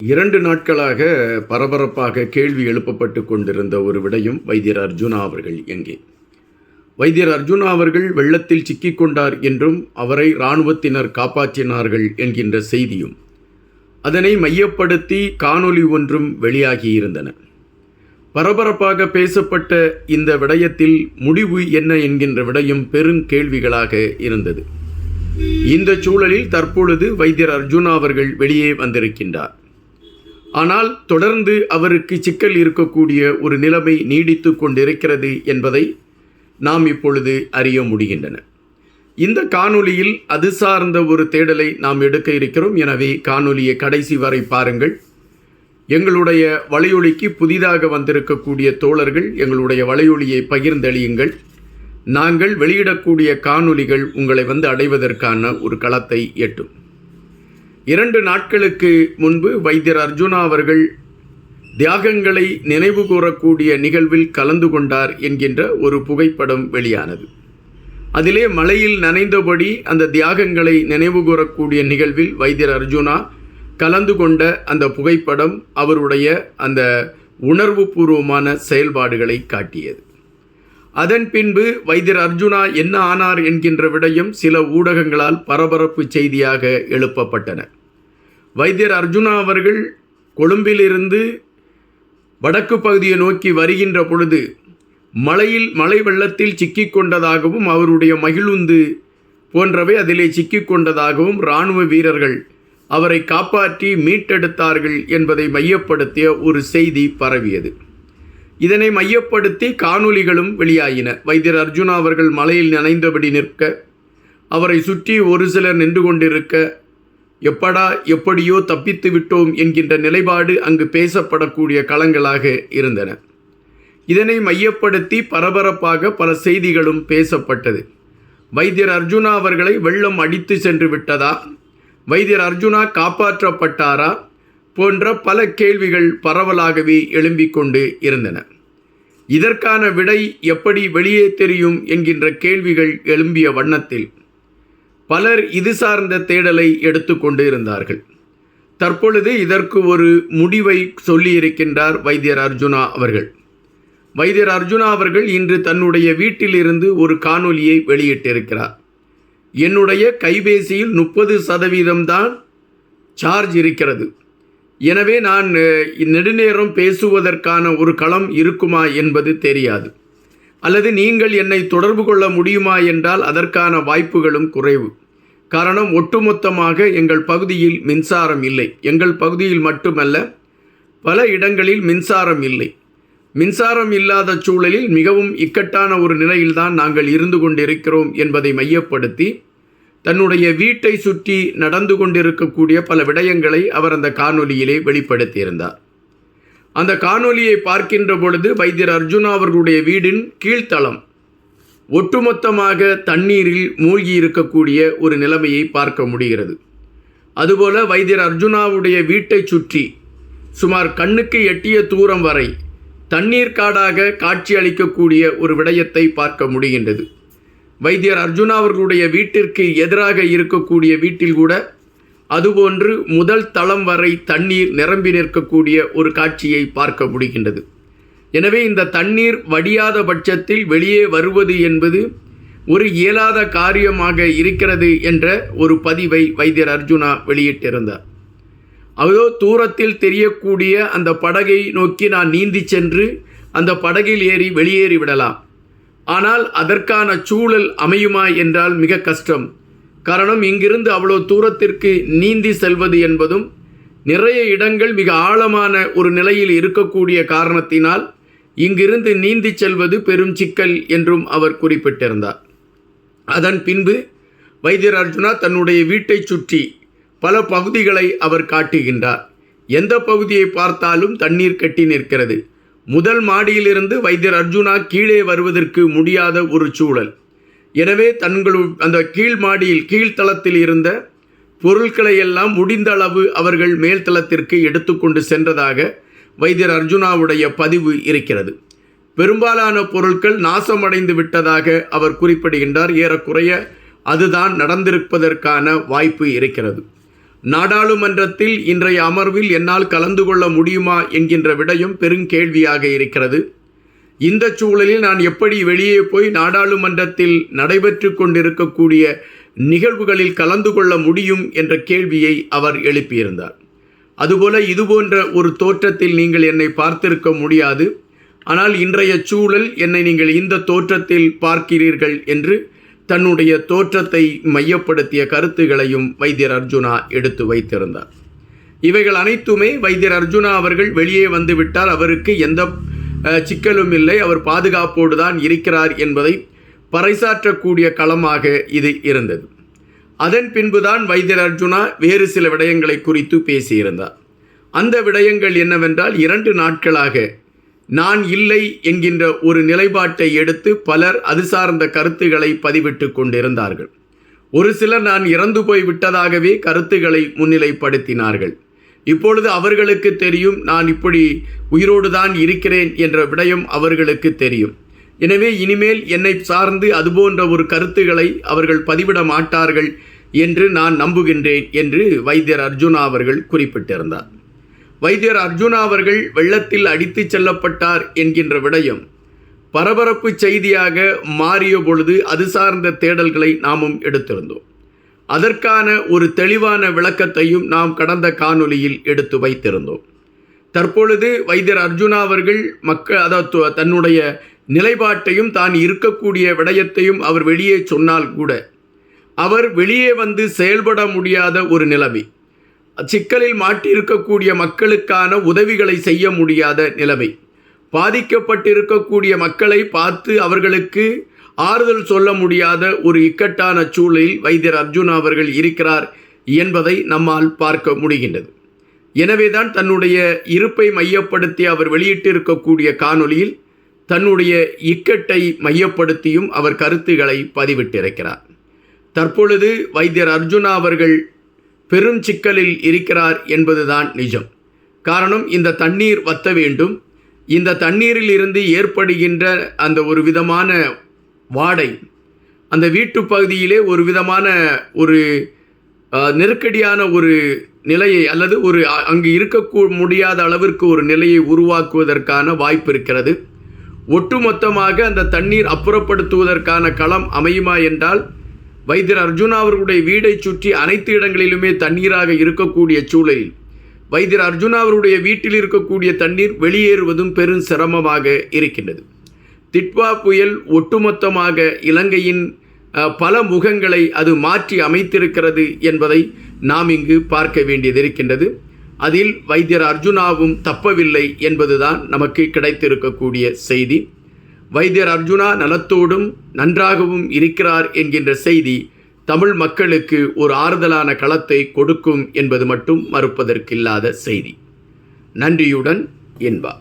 இரண்டு நாட்களாக பரபரப்பாக கேள்வி எழுப்பப்பட்டு கொண்டிருந்த ஒரு விடயம் வைத்தியர் அர்ஜுனா அவர்கள் எங்கே? வைத்தியர் அர்ஜுனா அவர்கள் வெள்ளத்தில் சிக்கிக்கொண்டார் என்றும் அவரை இராணுவத்தினர் காப்பாற்றினார்கள் என்கின்ற செய்தியும் அதனை மையப்படுத்தி காணொளி ஒன்றும் வெளியாகியிருந்தன. பரபரப்பாக பேசப்பட்ட இந்த விடயத்தில் முடிவு என்ன என்கின்ற விடயம் பெரும் கேள்விகளாக இருந்தது. இந்த சூழலில் தற்பொழுது வைத்தியர் அர்ஜுனா அவர்கள் வெளியே வந்திருக்கின்றார். ஆனால் தொடர்ந்து அவருக்கு சிக்கல் இருக்கக்கூடிய ஒரு நிலைமை நீடித்து கொண்டிருக்கிறது என்பதை நாம் இப்பொழுது அறிய முடிகின்றன. இந்த காணொலியில் அது சார்ந்த ஒரு தேடலை நாம் எடுக்க இருக்கிறோம். எனவே காணொலியை கடைசி வரை பாருங்கள். எங்களுடைய வலையொலிக்கு புதிதாக வந்திருக்கக்கூடிய தோழர்கள் எங்களுடைய வலையொலியை பகிர்ந்தளியுங்கள். நாங்கள் வெளியிடக்கூடிய காணொலிகள் உங்களை வந்து அடைவதற்கான ஒரு களத்தை எட்டும். இரண்டு நாட்களுக்கு முன்பு வைத்தியர் அர்ஜுனா அவர்கள் தியாகங்களை நினைவு கூறக்கூடிய நிகழ்வில் கலந்து கொண்டார் என்கின்ற ஒரு புகைப்படம் வெளியானது. அதிலே மலையில் நனைந்தபடி அந்த தியாகங்களை நினைவு கூறக்கூடிய நிகழ்வில் வைத்தியர் அர்ஜுனா கலந்து கொண்ட அந்த புகைப்படம் அவருடைய அந்த உணர்வுபூர்வமான செயல்பாடுகளை காட்டியது. அதன் பின்பு வைத்தியர் அர்ஜுனா என்ன ஆனார் என்கின்ற விடயம் சில ஊடகங்களால் பரபரப்பு செய்தியாக எழுப்பப்பட்டன. வைத்தியர் அர்ஜுனா அவர்கள் கொழும்பிலிருந்து வடக்கு பகுதியை நோக்கி வருகின்ற பொழுது மலையில் மலை வெள்ளத்தில் சிக்கிக்கொண்டதாகவும் அவருடைய மகிழுந்து போன்றவை அதிலே சிக்கிக்கொண்டதாகவும் இராணுவ வீரர்கள் அவரை காப்பாற்றி மீட்டெடுத்தார்கள் என்பதை மையப்படுத்திய ஒரு செய்தி பரவியது. இதனை மையப்படுத்தி காணொலிகளும் வெளியாகின வைத்தியர் அர்ஜுனா அவர்கள் மலையில் நனைந்தபடி நிற்க அவரை சுற்றி ஒரு சிலர் நின்று கொண்டிருக்க எப்படா எப்படியோ தப்பித்து விட்டோம் என்கின்ற நிலைப்பாடு அங்கு பேசப்படக்கூடிய களங்களாக இருந்தன. இதனை மையப்படுத்தி பரபரப்பாக பல செய்திகளும் பேசப்பட்டது. வைத்தியர் அர்ஜுனா அவர்களை வெள்ளம் அடித்து சென்று விட்டதா? வைத்தியர் அர்ஜுனா காப்பாற்றப்பட்டாரா? போன்ற பல கேள்விகள் பரவலாகவே எழும்பிக் கொண்டு இருந்தன. இதற்கான விடை எப்படி வெளியே தெரியும் என்கின்ற கேள்விகள் எழும்பிய வண்ணத்தில் பலர் இது சார்ந்த தேடலை எடுத்துக்கொண்டு இருந்தார்கள் தற்பொழுது இதற்கு ஒரு முடிவை சொல்லியிருக்கின்றார் வைத்தியர் அர்ஜுனா அவர்கள். வைத்தியர் அர்ஜுனா அவர்கள் இன்று தன்னுடைய வீட்டிலிருந்து ஒரு காணொலியை வெளியிட்டிருக்கிறார். என்னுடைய கைபேசியில் முப்பது சதவீதம்தான் சார்ஜ் இருக்கிறது. எனவே நான் நெடுநேரம் பேசுவதற்கான ஒரு களம் இருக்குமா என்பது தெரியாது. அல்லது நீங்கள் என்னை தொடர்பு கொள்ள முடியுமா என்றால் அதற்கான வாய்ப்புகளும் குறைவு. காரணம் ஒட்டுமொத்தமாக எங்கள் பகுதியில் மின்சாரம் இல்லை. எங்கள் பகுதியில் மட்டுமல்ல பல இடங்களில் மின்சாரம் இல்லை. மின்சாரம் இல்லாத சூழலில் மிகவும் இக்கட்டான ஒரு நிலையில்தான் நாங்கள் இருந்து கொண்டிருக்கிறோம் என்பதை மையப்படுத்தி தன்னுடைய வீட்டை சுற்றி நடந்து கொண்டிருக்கக்கூடிய பல விடயங்களை அவர் அந்த காணொலியிலே வெளிப்படுத்தியிருந்தார். அந்த காணொலியை பார்க்கின்ற பொழுது வைத்தியர் அர்ஜுனா அவர்களுடைய வீடின் கீழ்த்தளம். ஒட்டுமொத்தமாக தண்ணீரில் மூழ்கி இருக்கக்கூடிய ஒரு நிலைமையை பார்க்க முடிகிறது. அதுபோல வைத்தியர் அர்ஜுனாவுடைய வீட்டை சுற்றி சுமார் கண்ணுக்கு எட்டிய தூரம் வரை தண்ணீர் காடாக காட்சி அளிக்கக்கூடிய ஒரு விடயத்தை பார்க்க முடிகின்றது. வைத்தியர் அர்ஜுனா அவர்களுடைய வீட்டிற்கு எதிராக இருக்கக்கூடிய வீட்டில் கூட அதுபோன்று முதல் தளம் வரை தண்ணீர் நிரம்பி நிற்கக்கூடிய ஒரு காட்சியை பார்க்க முடிகின்றது. எனவே இந்த தண்ணீர் வடியாத பட்சத்தில் வெளியே வருவது என்பது ஒரு இயலாத காரியமாக இருக்கிறது என்ற ஒரு பதிவை வைத்தியர் அர்ஜுனா வெளியிட்டிருந்தார். அதோ தூரத்தில் தெரியக்கூடிய அந்த படகை நோக்கி நான் நீந்தி சென்று அந்த படகில் ஏறி வெளியேறி விடலாம். ஆனால் அதற்கான சூழல் அமையுமா என்றால் மிக கஷ்டம். காரணம் இங்கிருந்து அவ்வளோ தூரத்திற்கு நீந்தி செல்வது என்பதும் நிறைய இடங்கள் மிக ஆழமான ஒரு நிலையில் இருக்கக்கூடிய காரணத்தினால் இங்கிருந்து நீந்தி செல்வது பெரும் சிக்கல் என்றும் அவர் குறிப்பிட்டிருந்தார். அதன் பின்பு வைத்தியர் அர்ஜுனா தன்னுடைய வீட்டை சுற்றி பல பகுதிகளை அவர் காட்டுகின்றார். எந்த பகுதியை பார்த்தாலும் தண்ணீர் கட்டி நிற்கிறது. முதல் மாடியிலிருந்து வைத்தியர் அர்ஜுனா கீழே வருவதற்கு முடியாத ஒரு சூழல். எனவே தங்கள் அந்த கீழ் மாடியில் கீழ்த்தளத்தில் இருந்த பொருட்களை எல்லாம் முடிந்த அளவு அவர்கள் மேல்தளத்திற்கு எடுத்துக்கொண்டு சென்றதாக வைத்தியர் அர்ஜுனாவுடைய பதிவு இருக்கிறது. பெரும்பாலான பொருட்கள் நாசமடைந்து விட்டதாக அவர் குறிப்பிடுகின்றார். ஏறக்குறைய அதுதான் நடந்திருப்பதற்கான வாய்ப்பு இருக்கிறது. நாடாளுமன்றத்தில் இன்றைய அமர்வில் என்னால் கலந்து கொள்ள முடியுமா என்கின்ற விடயம் பெருங்கேள்வியாக இருக்கிறது. இந்த சூழலில் நான் எப்படி வெளியே போய் நாடாளுமன்றத்தில் நடைபெற்று கொண்டிருக்கக்கூடிய நிகழ்வுகளில் கலந்து கொள்ள முடியும் என்ற கேள்வியை அவர் எழுப்பியிருந்தார். அதுபோல இதுபோன்ற ஒரு தோற்றத்தில் நீங்கள் என்னை பார்த்திருக்க முடியாது. ஆனால் இன்றைய சூழல் என்னை நீங்கள் இந்த தோற்றத்தில் பார்க்கிறீர்கள் என்று தன்னுடைய தோற்றத்தை மையப்படுத்திய கருத்துகளையும் வைத்தியர் அர்ஜுனா எடுத்து வைத்திருந்தார். இவைகள் அனைத்துமே வைத்தியர் அர்ஜுனா அவர்கள் வெளியே வந்துவிட்டால் அவருக்கு எந்த சிக்கலும் இல்லை. அவர் பாதுகாப்போடு தான் இருக்கிறார் என்பதை பறைசாற்றக்கூடிய களமாக இது இருந்தது. அதன் பின்புதான் வைத்தியர் அர்ஜுனா வேறு சில விடயங்களை குறித்து பேசியிருந்தார். அந்த விடயங்கள் என்னவென்றால் இரண்டு நாட்களாக நான் இல்லை என்கின்ற ஒரு நிலைப்பாட்டை எடுத்து பலர் அது சார்ந்த கருத்துக்களை பதிவிட்டு கொண்டிருந்தார்கள். ஒரு சிலர் நான் இறந்து போய் விட்டதாகவே கருத்துக்களை முன்னிலைப்படுத்தினார்கள். இப்பொழுது அவர்களுக்கு தெரியும் நான் இப்படி உயிரோடு தான் இருக்கிறேன் என்ற விடயம் அவர்களுக்கு தெரியும். எனவே இனிமேல் என்னை சார்ந்து அதுபோன்ற ஒரு கருத்துக்களை அவர்கள் பதிவிட மாட்டார்கள் என்று நான் நம்புகின்றேன் என்று வைத்தியர் அர்ஜுனா அவர்கள் குறிப்பிட்டிருந்தார். வைத்தியர் அர்ஜுனா அவர்கள் வெள்ளத்தில் அடித்துச் செல்லப்பட்டார் என்கின்ற விடயம் பரபரப்பு செய்தியாக மாறிய பொழுது அது சார்ந்த தேடல்களை நாமும் எடுத்திருந்தோம். அதற்கான ஒரு தெளிவான விளக்கத்தையும் நாம் கடந்த காணொலியில் எடுத்து வைத்திருந்தோம். தற்பொழுது வைத்தியர் அர்ஜுனா அவர்கள் மக்கள் அதாவது தன்னுடைய நிலைப்பாட்டையும் தான் இருக்கக்கூடிய விடயத்தையும் அவர் வெளியே சொன்னால் கூட அவர் வெளியே வந்து செயல்பட முடியாத ஒரு நிலைமை சிக்கலில் மாட்டியிருக்கக்கூடிய மக்களுக்கான உதவிகளை செய்ய முடியாத நிலைமை பாதிக்கப்பட்டிருக்கக்கூடிய மக்களை பார்த்து அவர்களுக்கு ஆறுதல் சொல்ல முடியாத ஒரு இக்கட்டான சூழலில் வைத்தியர் அர்ஜுன் அவர்கள் இருக்கிறார் என்பதை நம்மால் பார்க்க முடிகின்றது. எனவேதான் தன்னுடைய இருப்பை மையப்படுத்தி அவர் வெளியிட்டிருக்கக்கூடிய காணொளியில் தன்னுடைய இக்கட்டை மையப்படுத்தியும் அவர் கருத்துக்களை பதிவிட்டிருக்கிறார். தற்பொழுது வைத்தியர் அர்ஜுனா அவர்கள் பெரும் சிக்கலில் இருக்கிறார் என்பதுதான் நிஜம். காரணம் இந்த தண்ணீர் வத்த வேண்டும். இந்த தண்ணீரில் இருந்து ஏற்படுகின்ற அந்த ஒரு விதமான வாடை. அந்த வீட்டு பகுதியிலே ஒரு விதமான ஒரு நெருக்கடியான ஒரு நிலையை அல்லது ஒரு அங்கு இருக்க முடியாத அளவிற்கு ஒரு நிலையை உருவாக்குவதற்கான வாய்ப்பு இருக்கிறது. ஒட்டுமொத்தமாக அந்த தண்ணீர் அப்புறப்படுத்துவதற்கான களம் அமையுமா என்றால் வைத்தியர் அர்ஜுனா அவர்களுடைய வீடை சுற்றி அனைத்து இடங்களிலுமே தண்ணீராக இருக்கக்கூடிய சூழலில் வைத்தியர் அர்ஜுனா அவருடைய வீட்டில் இருக்கக்கூடிய தண்ணீர் வெளியேறுவதும் பெரும் சிரமமாக இருக்கின்றது. திட்வா புயல் ஒட்டுமொத்தமாக இலங்கையின் பல முகங்களை அது மாற்றி அமைத்திருக்கிறது என்பதை நாம் இங்கு பார்க்க வேண்டியது இருக்கின்றது அதில் வைத்தியர் அர்ஜுனாவும் தப்பவில்லை என்பதுதான் நமக்கு கிடைத்திருக்கக்கூடிய செய்தி. வைத்தியர் அர்ஜுனா நலத்தோடும் நன்றாகவும் இருக்கிறார் என்கின்ற செய்தி தமிழ் மக்களுக்கு ஒரு ஆறுதலான களத்தை கொடுக்கும் என்பது மட்டும் மறுப்பதற்கில்லாத செய்தி. நன்றியுடன் என்பா